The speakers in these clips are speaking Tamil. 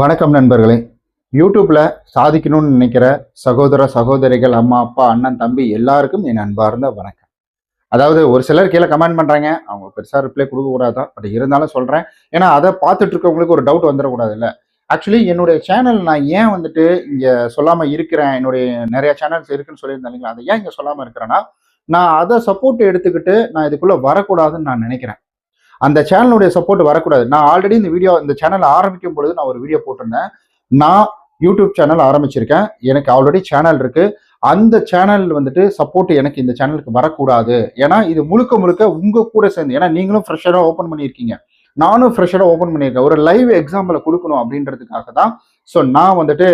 வணக்கம் நண்பர்களே. யூடியூப்ல சாதிக்கணும்னு நினைக்கிற சகோதர சகோதரிகள் அம்மா அப்பா அண்ணன் தம்பி எல்லாருக்கும் என் அன்பார்ந்த வணக்கம். அதாவது ஒரு சிலர் கீழே கமெண்ட் பண்றாங்க அவங்க பெருசாக ரிப்ளை கொடுக்க கூடாதான் பட் இருந்தாலும் சொல்றேன். ஏன்னா அதை பார்த்துட்டு இருக்கவங்களுக்கு ஒரு டவுட் வந்துடக்கூடாது இல்ல ஆக்சுவலி என்னுடைய சேனல் நான் ஏன் வந்துட்டு இங்க சொல்லாம இருக்கிறேன்? என்னுடைய நிறைய சேனல்ஸ் இருக்குன்னு சொல்லியிருந்தேன் இல்லைங்களா? அதை ஏன் இங்க சொல்லாம இருக்கிறேன்னா நான் அதை சப்போர்ட் எடுத்துக்கிட்டு நான் இதுக்குள்ள வரக்கூடாதுன்னு நான் நினைக்கிறேன். அந்த சேனலுடைய சப்போர்ட் வரக்கூடாது. நான் ஆல்ரெடி இந்த வீடியோ இந்த சேனல் ஆரம்பிக்கும் பொழுது நான் ஒரு வீடியோ போட்டிருந்தேன். நான் யூடியூப் சேனல் ஆரம்பிச்சிருக்கேன். எனக்கு ஆல்ரெடி சேனல் இருக்கு. அந்த சேனல் வந்துட்டு சப்போர்ட் எனக்கு இந்த சேனலுக்கு வரக்கூடாது. ஏன்னா இது முழுக்க முழுக்க உங்க கூட சேர்ந்து ஏன்னா நீங்களும் ஃப்ரெஷ்ஷாக ஓப்பன் பண்ணியிருக்கீங்க. நானும் ஃப்ரெஷ்ஷாக ஓப்பன் பண்ணியிருக்கேன். ஒரு லைவ் எக்ஸாம்பிளை கொடுக்கணும் அப்படின்றதுக்காக தான். ஸோ நான் வந்துட்டு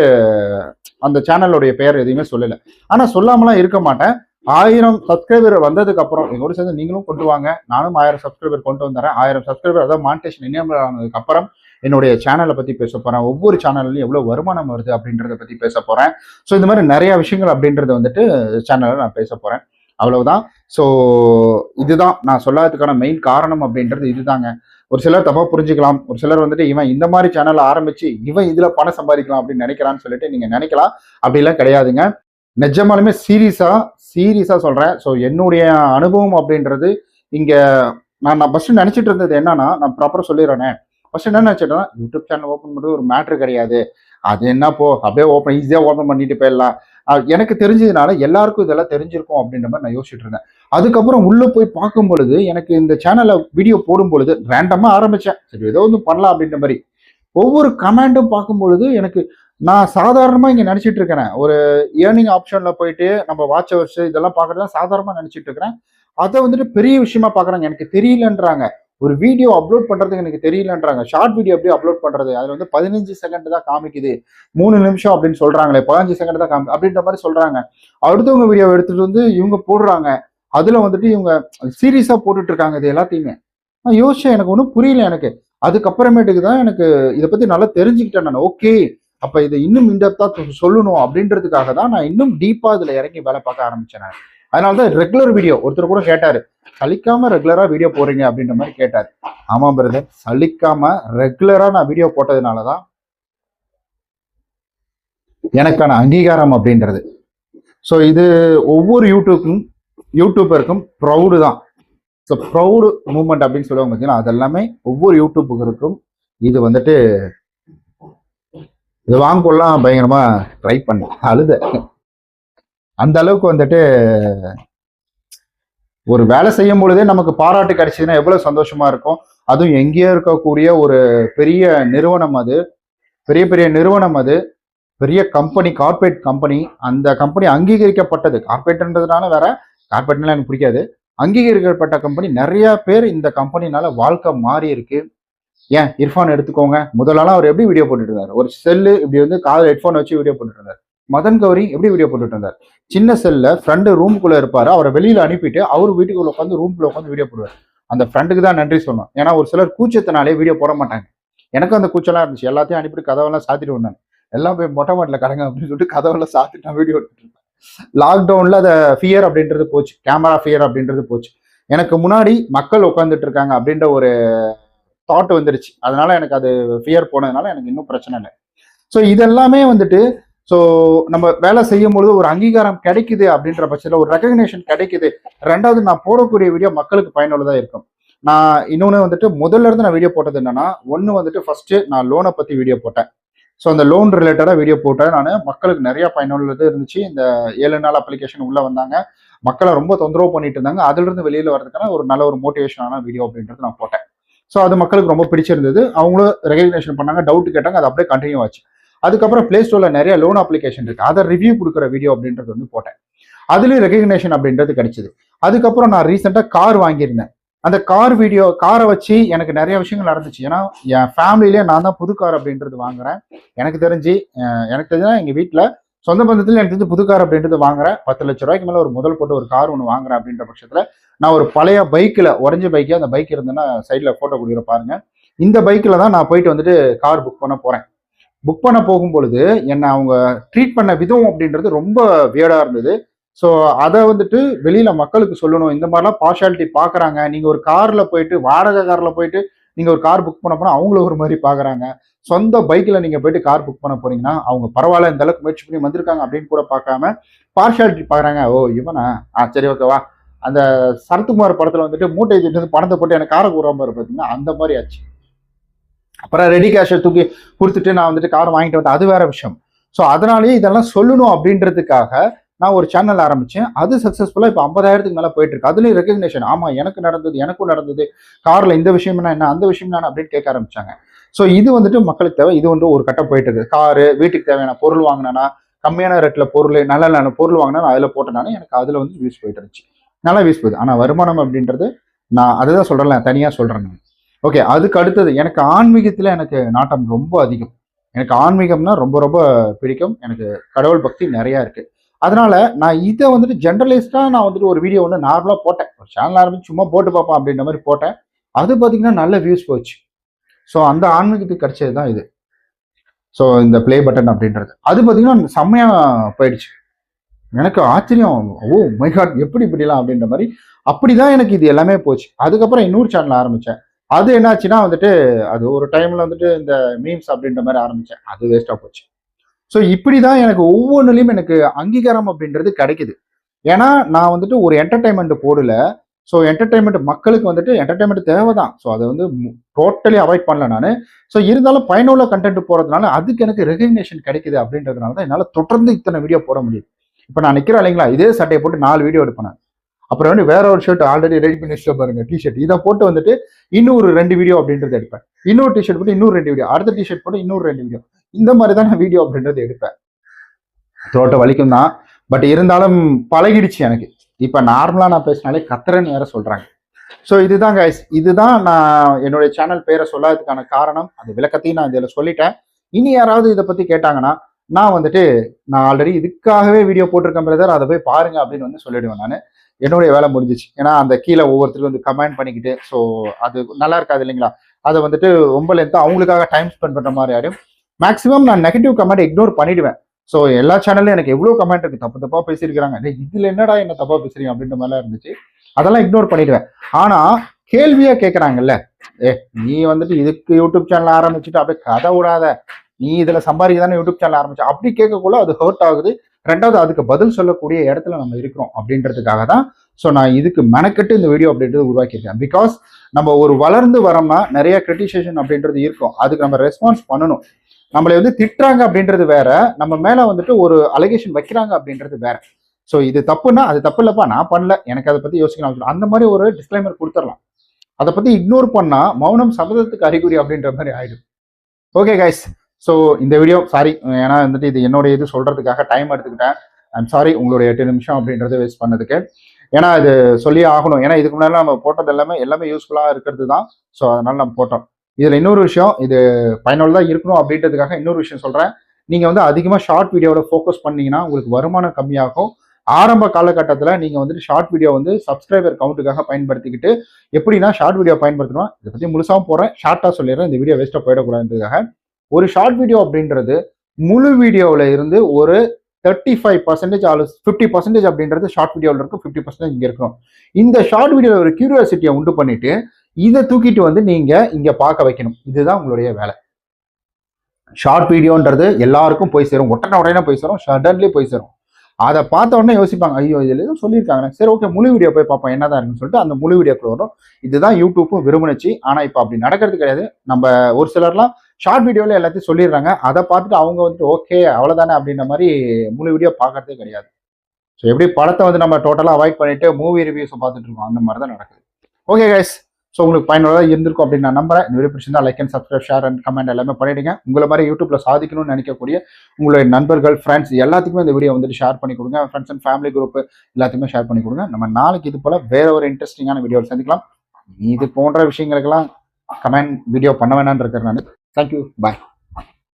அந்த சேனலுடைய பெயர் எதையுமே சொல்லலை. ஆனால் சொல்லாமலாம் இருக்க மாட்டேன். ஆயிரம் சப்ஸ்கிரைபர் வந்ததுக்கு அப்புறம் எங்களோட சேர்ந்து நீங்களும் கொண்டு வாங்க. நானும் ஆயிரம் சப்ஸ்கிரைபர் கொண்டு வந்துறேன் ஆயிரம் சப்ஸ்கிரைபர் அதாவது மானிட்டேஷன் இனிமேல் ஆனதுக்கு அப்புறம் என்னுடைய சேனலை பத்தி பேச போறேன். ஒவ்வொரு சேனல்லையும் எவ்வளவு வருமானம் வருது அப்படின்றத பத்தி பேச போறேன். ஸோ இந்த மாதிரி நிறைய விஷயங்கள் அப்படின்றத வந்துட்டு சேனல்ல நான் பேச போறேன். அவ்வளவுதான். ஸோ இதுதான். நான் சொல்லாததுக்கான மெயின் காரணம் அப்படின்றது இதுதாங்க. ஒரு சிலர் தப்பா புரிஞ்சுக்கலாம். ஒரு சிலர் வந்துட்டு இவன் இந்த மாதிரி சேனல் ஆரம்பிச்சு இவன் இதுல பணம் சம்பாதிக்கலாம் அப்படின்னு நினைக்கிறான்னு சொல்லிட்டு நீங்க நினைக்கலாம். அப்படிலாம் கிடையாதுங்க. நிஜமாலுமே சீரியஸா சீரியஸாக சொல்கிறேன் ஸோ என்னுடைய அனுபவம் அப்படின்றது இங்கே நான் நான் ஃபஸ்ட்டு நினச்சிட்டு இருந்தது என்னன்னா நான் ப்ராப்பராக சொல்லிடுறேனே. ஃபஸ்ட்டு என்ன நினச்சிட்டேன்னா யூடியூப் சேனல் ஓப்பன் பண்ணுறது ஒரு மேட்ரு கிடையாது. அது என்ன போ அப்படியே ஓப்பன் ஈஸியாக ஓப்பன் பண்ணிட்டு போயிடலாம். எனக்கு தெரிஞ்சதுனால எல்லாருக்கும் இதெல்லாம் தெரிஞ்சிருக்கும் அப்படின்ற மாதிரி நான் யோசிச்சுட்டு இருந்தேன் அதுக்கப்புறம் உள்ளே போய் பார்க்கும் பொழுது எனக்கு இந்த சேனலை வீடியோ போடும் பொழுது ரேண்டமாக ஆரம்பித்தேன் சரி ஏதோ ஒன்று பண்ணலாம் அப்படின்ற மாதிரி. ஒவ்வொரு கமெண்டும் பார்க்கும் பொழுது எனக்கு நான் சாதாரணமாக இங்கே நினச்சிட்டு இருக்கிறேன். ஒரு ஏர்னிங் ஆப்ஷனில் போயிட்டு நம்ம வாட்ச் அவர்ஸ் இதெல்லாம் பார்க்கறதா சாதாரணமாக நினச்சிட்டு இருக்கிறேன். அதை வந்துட்டு பெரிய விஷயமா பார்க்குறாங்க. எனக்கு தெரியலன்றாங்க. ஒரு வீடியோ அப்லோட் பண்ணுறதுக்கு எனக்கு தெரியலன்றாங்க. ஷார்ட் வீடியோ எப்படி அப்லோட் பண்ணுறது அதில் வந்து பதினஞ்சு செகண்ட் தான் காமிக்குது. மூணு நிமிஷம் அப்படின்னு சொல்கிறாங்களே பதினஞ்சு செகண்ட் தான் காமி அப்படின்ற மாதிரி சொல்கிறாங்க அடுத்தவங்க வீடியோ எடுத்துகிட்டு வந்து இவங்க போடுறாங்க. அதில் வந்துட்டு இவங்க சீரியஸாக போட்டுட்டு இருக்காங்க இது எல்லாத்தையுமே. நான் யோசிச்சேன் எனக்கு ஒன்றும் புரியல எனக்கு. அதுக்கப்புறமேட்டுக்கு தான் எனக்கு இதை பற்றி நல்லா தெரிஞ்சுக்கிட்டேன் நான். ஓகே அப்ப இதை இன்னும் இன்டெப்தா சொல்லணும் அப்படின்றதுக்காக தான் நான் இன்னும் டீப்பா இதுல இறங்கி வேலை பார்க்க ஆரம்பிச்சேன். நான் அதனால தான் ரெகுலர் வீடியோ ஒருத்தர் கூட கேட்டாரு சலிக்காம ரெகுலரா வீடியோ போடுறீங்க அப்படின்ற மாதிரி கேட்டாரு. ஆமா பிரதர் சலிக்காம ரெகுலரா நான் வீடியோ போட்டதுனால தான் எனக்கான அங்கீகாரம் அப்படின்றது. ஸோ இது ஒவ்வொரு யூடியூப்க்கும் யூடியூபருக்கும் ப்ரௌடு தான். ஸோ ப்ரௌடு மூமெண்ட் அப்படின்னு சொல்லுவாங்க பார்த்தீங்கன்னா அதெல்லாமே ஒவ்வொரு யூடியூபுக்கும் இது வந்துட்டு இதை வாங்கலாம் பயங்கரமா ட்ரை பண்ணேன் அழுத. அந்த அளவுக்கு வந்துட்டு ஒரு வேலை செய்யும் பொழுதே நமக்கு பாராட்டு கிடைச்சதுன்னா எவ்வளவு சந்தோஷமா இருக்கும். அதுவும் எங்கேயோ இருக்கக்கூடிய ஒரு பெரிய நிறுவனம் அது. பெரிய பெரிய நிறுவனம் அது. பெரிய கம்பெனி கார்ப்பரேட் கம்பெனி அந்த கம்பெனி அங்கீகரிக்கப்பட்டது. கார்பரேட்ன்றதுனால வேற கார்பரேட்னால எனக்கு பிடிக்காது. அங்கீகரிக்கப்பட்ட கம்பெனி நிறைய பேர் இந்த கம்பெனினால வாழ்க்கை மாறி இருக்கு ஏன்? இர்ஃபான் எடுத்துக்கோங்க. முதல்லலாம் அவர் எப்படி வீடியோ போட்டுட்டு இருந்தார் ஒரு செல்லு இப்படி வந்து காதல் ஹெட்ஃபோன் வச்சு வீடியோ போட்டுட்டு இருந்தார் மதன் கௌரி எப்படி வீடியோ போட்டுட்டு இருந்தார் சின்ன செல்ல ஃப்ரெண்டு ரூம்குள்ளே இருப்பார். அவரை வெளியில் அனுப்பிட்டு அவர் வீட்டுக்குள்ளே உட்காந்து ரூம்குள்ளே உட்காந்து வீடியோ போடுவார். அந்த ஃப்ரெண்டுக்கு தான் நன்றி சொல்லணும். ஏன்னா ஒரு சிலர் கூச்சத்தினாலே வீடியோ போட மாட்டாங்க. எனக்கும் அந்த கூச்சலாம் இருந்துச்சு. எல்லாத்தையும் அனுப்பிட்டு கதவெல்லாம் சாத்திட்டு வந்தாங்க எல்லாம் போய் மொட்டை மாட்டில் கடங்க அப்படின்னு சொல்லிட்டு கதவெல்லாம் சாத்திட்டு நான் வீடியோ எடுத்துட்டு லாக்டவுனில் அதை ஃபியர் அப்படின்றது போச்சு. கேமரா ஃபியர் அப்படின்றது போச்சு. எனக்கு முன்னாடி மக்கள் உட்காந்துட்டு இருக்காங்க அப்படின்ற ஒரு தாட் வந்துருச்சு. அதனால எனக்கு அது ஃபியர் போனதுனால எனக்கு இன்னும் பிரச்சனை இல்லை. ஸோ இதெல்லாமே வந்துட்டு ஸோ நம்ம வேலை செய்யும் பொழுது ஒரு அங்கீகாரம் கிடைக்குது அப்படின்ற பட்சத்தில் ஒரு ரெகக்னேஷன் கிடைக்குது. ரெண்டாவது நான் போடக்கூடிய வீடியோ மக்களுக்கு பயனுள்ளதாக இருக்கும். நான் இன்னொன்று வந்துட்டு முதல்ல இருந்து நான் வீடியோ போட்டது என்னன்னா ஒன்று வந்துட்டு ஃபர்ஸ்ட் நான் லோனை பற்றி வீடியோ போட்டேன். ஸோ அந்த லோன் ரிலேட்டடாக வீடியோ போட்டேன். நான் மக்களுக்கு நிறைய பயனுள்ளது இருந்துச்சு. இந்த ஏழு நாள் அப்ளிகேஷன் உள்ளே வந்தாங்க. மக்களை ரொம்ப தொந்தரவு பண்ணிட்டு இருந்தாங்க. அதுலேருந்து வெளியில் வர்றதுக்கான ஒரு நல்ல ஒரு மோட்டிவேஷனான வீடியோ அப்படின்றது நான் போட்டேன். ஸோ அது மக்களுக்கு ரொம்ப பிடிச்சிருந்தது. அவங்களும் ரெகக்னேஷன் பண்ணாங்க டவுட் கேட்டாங்க அது அப்படியே கண்டினியூ ஆச்சு. அதுக்கப்புறம் பிளே ஸ்டோரில் நிறைய லோன் அப்ளிகேஷன் இருக்கு. அதை ரிவ்யூ கொடுக்குற வீடியோ அப்படின்றது வந்து போட்டேன். அதுலேயும் ரெகக்னேஷன் அப்படின்றது கிடைச்சது. அதுக்கப்புறம் நான் ரீசெண்டாக கார் வாங்கியிருந்தேன். அந்த கார் வீடியோ காரை வச்சு எனக்கு நிறைய விஷயங்கள் நடந்துச்சு. ஏன்னா என் ஃபேமிலியிலே நான் தான் புது கார் அப்படின்றது வாங்குறேன். எனக்கு தெரிஞ்சு எனக்கு தெரிஞ்சுன்னா எங்கள் வீட்டில் சொந்த பந்தத்தில் எனக்கு தெரிஞ்சு புது கார் அப்படின்றது வாங்குறேன். பத்து லட்ச ரூபாய்க்கு மேலே ஒரு முதல் போட்டு ஒரு கார் ஒன்று வாங்குறேன் அப்படின்ற பட்சத்தில் நான் ஒரு பழைய பைக்கில் உடஞ்ச பைக்கு அந்த பைக் இருந்தேன்னா சைடில் ஃபோட்டோ கொடுக்குற பாருங்க. இந்த பைக்கில் தான் நான் போயிட்டு வந்துட்டு கார் புக் பண்ண போகிறேன் புக் பண்ண போகும்பொழுது என்னை அவங்க ட்ரீட் பண்ண விதம் அப்படின்றது ரொம்ப வியர்டாக இருந்தது. ஸோ அதை வந்துட்டு வெளியில் மக்களுக்கு சொல்லணும். இந்த மாதிரிலாம் பார்ஷாலிட்டி பார்க்குறாங்க நீங்கள் ஒரு காரில் போயிட்டு வாடகை காரில் போயிட்டு நீங்கள் ஒரு கார் புக் பண்ண போனால் அவங்கள ஒரு மாதிரி பார்க்குறாங்க சொந்த பைக்கில் நீங்கள் போயிட்டு கார் புக் பண்ண போறீங்கன்னா அவங்க பரவாயில்ல இந்த அளவுக்கு முயற்சி பண்ணி வந்திருக்காங்க அப்படின்னு கூட பார்க்காம பார்ஷாலிட்டி பார்க்குறாங்க ஓ இவனா? ஆ சரி ஓகேவா அந்த சரத்குமார் படத்தில் வந்துட்டு மூட்டை வந்து பணத்தை போட்டு எனக்கு காரை கூறாமல் பார்த்தீங்கன்னா அந்த மாதிரி ஆச்சு. அப்புறம் ரெடி கேஷை தூக்கி கொடுத்துட்டு நான் வந்துட்டு கார் வாங்கிட்டு வந்தேன். அது வேற விஷயம். ஸோ அதனாலேயே இதெல்லாம் சொல்லணும் அப்படின்றதுக்காக நான் ஒரு சேனல் ஆரம்பித்தேன் அது சக்ஸஸ்ஃபுல்லாக இப்போ ஐம்பதாயிரத்துக்கு மேலே போயிட்டு இருக்கு அதுலேயும் ரெகக்னேஷன் ஆமாம் எனக்கு நடந்தது எனக்கும் நடந்தது. காரில் இந்த விஷயம்னா என்ன அந்த விஷயம் நான் அப்படின்னு கேட்க ஆரம்பிச்சாங்க. ஸோ இது வந்துட்டு மக்களுக்கு தேவை. இது வந்து ஒரு கட்டம் போயிட்டு இருக்கு. காரு வீட்டுக்கு தேவையான பொருள் வாங்கினா கம்மியான ரேட்டில் பொருள் நல்ல நல்ல பொருள் வாங்கினா அதில் போட்டனால எனக்கு அதில் வந்து வியூஸ் போயிட்டு இருந்துச்சு. நல்லா வியூஸ் போகுது. ஆனால் வருமானம் அப்படின்றது நான் அதை தான் சொல்கிறேன் தனியாக சொல்கிறேன் நான். ஓகே அதுக்கு அடுத்தது எனக்கு ஆன்மீகத்தில் எனக்கு நாட்டம் ரொம்ப அதிகம். எனக்கு ஆன்மீகம்னா ரொம்ப ரொம்ப பிடிக்கும். எனக்கு கடவுள் பக்தி நிறையா இருக்குது அதனால நான் இதை வந்துட்டு ஜென்ரலைஸ்டாக நான் வந்துட்டு ஒரு வீடியோ வந்து நார்மலாக போட்டேன். ஒரு சேனல் ஆரம்பிச்சு சும்மா போட்டு பார்ப்போம் அப்படின்ற மாதிரி போட்டேன். அது பார்த்தீங்கன்னா நல்ல வியூஸ் போச்சு. ஸோ அந்த ஆன்மீகத்துக்கு கிடைச்சது தான் இது. ஸோ இந்த ப்ளே பட்டன் அப்படின்றது. அது பார்த்தீங்கன்னா செம்மையாக போயிடுச்சு. எனக்கு ஆச்சரியம். ஓ மை காட் எப்படி இப்படிலாம்? அப்படின்ற மாதிரி. அப்படி தான் எனக்கு இது எல்லாமே போச்சு. அதுக்கப்புறம் இன்னொரு சேனல் ஆரம்பித்தேன் அது என்னாச்சுன்னா வந்துட்டு அது ஒரு டைமில் வந்துட்டு இந்த மீம்ஸ் அப்படின்ற மாதிரி ஆரம்பித்தேன் அது வேஸ்ட்டாக போச்சு. ஸோ இப்படி தான் எனக்கு ஒவ்வொன்றுலையும் எனக்கு அங்கீகாரம் அப்படின்றது கிடைக்குது. ஏன்னா நான் வந்துட்டு ஒரு என்டர்டைன்மெண்ட் போடல. ஸோ என்டர்டைன்மெண்ட் மக்களுக்கு வந்துட்டு என்டர்டைன்மெண்ட் தேவை தான் ஸோ அதை வந்து டோட்டலி அவாய்ட் பண்ணல நான். ஸோ இருந்தாலும் பயனுள்ள கண்டென்ட் போகிறதுனால அதுக்கு எனக்கு ரெகக்னேஷன் கிடைக்குது அப்படின்றதுனால தான் என்னால் தொடர்ந்து இத்தனை வீடியோ போட முடியுது. இப்போ நான் நிற்கிறேன் இல்லைங்களா? இதே சட்டையை போட்டு நாலு வீடியோ எடுப்பேன் அப்புறம் வந்து வேற ஒரு ஷர்ட் ஆல்ரெடி ரெடி பண்ணி வச்சுட்டு பாருங்க டிஷர்ட் இதை போட்டு வந்துட்டு இன்னொரு ரெண்டு வீடியோ அப்படின்றது எடுப்பேன். இன்னொரு டிஷர்ட் போட்டு இன்னொரு ரெண்டு வீடியோ அடுத்த டிஷர்ட் போட்டு இன்னொரு ரெண்டு வீடியோ இந்த மாதிரி தான் நான் வீடியோ அப்படின்றது எடுப்பேன். தோட்ட வலிக்கும் தான். பட் இருந்தாலும் பழகிடுச்சு எனக்கு. இப்போ நார்மலாக நான் பேசினாலே கத்துறேன்னு வேற சொல்கிறாங்க ஸோ இதுதான் கைஸ் இதுதான் நான் என்னுடைய சேனல் பேரை சொல்லாததுக்கான காரணம். அந்த விளக்கத்தையும் நான் இதில் சொல்லிட்டேன். இனி யாராவது இதை பற்றி கேட்டாங்கன்னா நான் வந்துட்டு நான் ஆல்ரெடி இதுக்காகவே வீடியோ போட்டிருக்கேன் பிரதர் அதை போய் பாருங்க அப்படின்னு வந்து சொல்லிடுவேன் நான். என்னுடைய வேலை முடிஞ்சிச்சு. ஏன்னா அந்த கீழே ஒவ்வொருத்தருக்கும் வந்து கமெண்ட் பண்ணிக்கிட்டு ஸோ அது நல்லா இருக்காது இல்லைங்களா? அதை வந்துட்டு ரொம்ப லென்த்தாக அவங்களுக்காக டைம் ஸ்பெண்ட் பண்ணுற மாதிரி ஆயிடும். மேக்ஸிமம் நான் நெகட்டிவ் கமெண்ட் இக்னோர் பண்ணிடுவேன். ஸோ எல்லா சேனல்லையும் எனக்கு எவ்வளோ கமெண்ட் இருக்கு? தப்பு தப்பாக பேசியிருக்கிறாங்க. இதில் என்னடா என்ன தப்பாக பேசுறீங்க? அப்படின்ற மாதிரிலாம் இருந்துச்சு. அதெல்லாம் இக்னோர் பண்ணிடுவேன். ஆனால் கேள்வியாக கேட்குறாங்கல்ல ஏ நீ வந்துட்டு இதுக்கு யூடியூப் சேனல் ஆரம்பிச்சுட்டு அப்படியே கதை விடாத. நீ இதில் சம்பாதிக்க தானே யூடியூப் சேனல் ஆரம்பிச்சு? அப்படி கேட்கக்குள்ள அது ஹர்ட் ஆகுது. ரெண்டாவது அதுக்கு பதில் சொல்லக்கூடிய இடத்துல நம்ம இருக்கிறோம் அப்படின்றதுக்காக தான் ஸோ நான் இதுக்கு மெனக்கெட்டு இந்த வீடியோ அப்படின்றது உருவாக்கியிருக்கேன். பிகாஸ் நம்ம ஒரு வளர்ந்து வரோம்னா நிறைய கிரிட்டிசேஷன் அப்படின்றது இருக்கும். அதுக்கு நம்ம ரெஸ்பான்ஸ் பண்ணணும். நம்மளை வந்து திட்டுறாங்க அப்படின்றது வேற. நம்ம மேல வந்துட்டு ஒரு அலிகேஷன் வைக்கிறாங்க அப்படின்றது வேற. ஸோ இது தப்புன்னா அது தப்பு இல்லப்பா நான் பண்ணல. எனக்கு அதை பத்தி யோசிக்கலாம் அந்த மாதிரி ஒரு டிஸ்க்ளைமர் கொடுத்துடலாம். அதை பத்தி இக்னோர் பண்ணா மௌனம் சபதத்துக்கு அறிகுறி அப்படின்ற மாதிரி ஆயிடும். ஓகே கைஸ் ஸோ இந்த வீடியோ சாரி ஏன்னா வந்துட்டு இது என்னுடைய இது சொல்கிறதுக்காக டைம் எடுத்துக்கிட்டேன். ஐம் சாரி உங்களுடைய எட்டு நிமிஷம் அப்படின்றத வேஸ்ட் பண்ணதுக்கு. ஏன்னா இது சொல்லி ஆகணும். ஏன்னா இதுக்கு முன்னாடி நம்ம போட்டது எல்லாமே எல்லாமே யூஸ்ஃபுல்லாக இருக்கிறது தான் ஸோ அதனால நம்ம போட்டோம். இதில் இன்னொரு விஷயம் இது பயனுள்ளதாக இருக்கணும் அப்படின்றதுக்காக இன்னொரு விஷயம் சொல்கிறேன் நீங்கள் வந்து அதிகமாக ஷார்ட் வீடியோவில் ஃபோக்கஸ் பண்ணீங்கன்னா உங்களுக்கு வருமானம் கம்மியாகும். ஆரம்ப காலகட்டத்தில் நீங்கள் வந்துட்டு ஷார்ட் வீடியோ வந்து சப்ஸ்கிரைபர் கவுண்ட்டுக்காக பயன்படுத்திக்கிட்டு எப்படின்னா ஷார்ட் வீடியோ பயன்படுத்தணும்? இதை பற்றி முழுசாகவும் போகிறேன் ஷார்ட்டாக சொல்லிடுறேன். இந்த வீடியோ வேஸ்ட்டாக போயிடக்கூடாதுன்றதுக்காக. ஒரு ஷார்ட் வீடியோ அப்படின்றது முழு வீடியோவில் இருந்து ஒரு thirty five percentage or fifty percentage அப்படின்றது ஷார்ட் வீடியோவில் இருக்கும் ஃபிஃப்டி பர்சன்டேஜ் இங்கே இருக்கணும் இந்த ஷார்ட் வீடியோவில் ஒரு கியூரியாசிட்டியை உண்டு பண்ணிட்டு இதை தூக்கிட்டு வந்து நீங்கள் இங்கே பார்க்க வைக்கணும். இதுதான் உங்களுடைய வேலை. ஷார்ட் வீடியோன்றது எல்லாருக்கும் போய் சேரும். உடனே உடனே போய் சேரும். சடன்லி போய் சேரும். அதை பார்த்த உடனே யோசிப்பாங்க ஐயோ இதில் எதுவும் சொல்லியிருக்காங்க. சரி ஓகே முழு வீடியோ போய் பார்ப்போம். என்னதான் இருக்குன்னு சொல்லிட்டு அந்த முழு வீடியோக்குள்ள வரும். இதுதான் யூடியூப்பும் விரும்பினுச்சு. ஆனால் இப்போ அப்படி நடக்கிறது கிடையாது. நம்ம ஒரு சிலர்லாம் ஷார்ட் வீடியோவில் எல்லாத்தையும் சொல்லிடுறாங்க. அதை பார்த்துட்டு அவங்க வந்துட்டு ஓகே அவ்வளோதானே அப்படின்ற மாதிரி முழு வீடியோ பார்க்கறதே கிடையாது. ஸோ எப்படி படத்தை வந்து நம்ம டோட்டலாக அவாய்ட் பண்ணிட்டு மூவி ரிவ்யூஸை பார்த்துட்டு இருக்கோம் அந்த மாதிரி தான் நடக்குது. ஓகே கைஸ் ஸோ உங்களுக்கு பயனுள்ளதாக இருந்திருக்கும் அப்படின்னு நான் நம்புறேன். இந்த வீடியோ பிடிச்சிருந்தா like and subscribe share and comment எல்லாமே பண்ணிடுங்க. உங்களை மாதிரி யூடியூப்ல சாதிக்கணும்னு நினைக்கக்கூடிய உங்களுடைய நண்பர்கள் ஃப்ரெண்ட்ஸ் எல்லாத்துக்குமே இந்த வீடியோ வந்துட்டு ஷேர் பண்ணி கொடுங்க. ஃப்ரெண்ட்ஸ் அண்ட் ஃபேமிலி குரூப் எல்லாத்துக்குமே ஷேர் பண்ணி கொடுங்க. நம்ம நாளைக்கு இது போல வேற ஒரு இன்ட்ரெஸ்டிங்கான வீடியோவில் சந்திக்கலாம். இது போன்ற விஷயங்களுக்கெல்லாம் கமெண்ட் வீடியோ பண்ண வேணான்னு இருக்கிறேன் நான். Thank you bye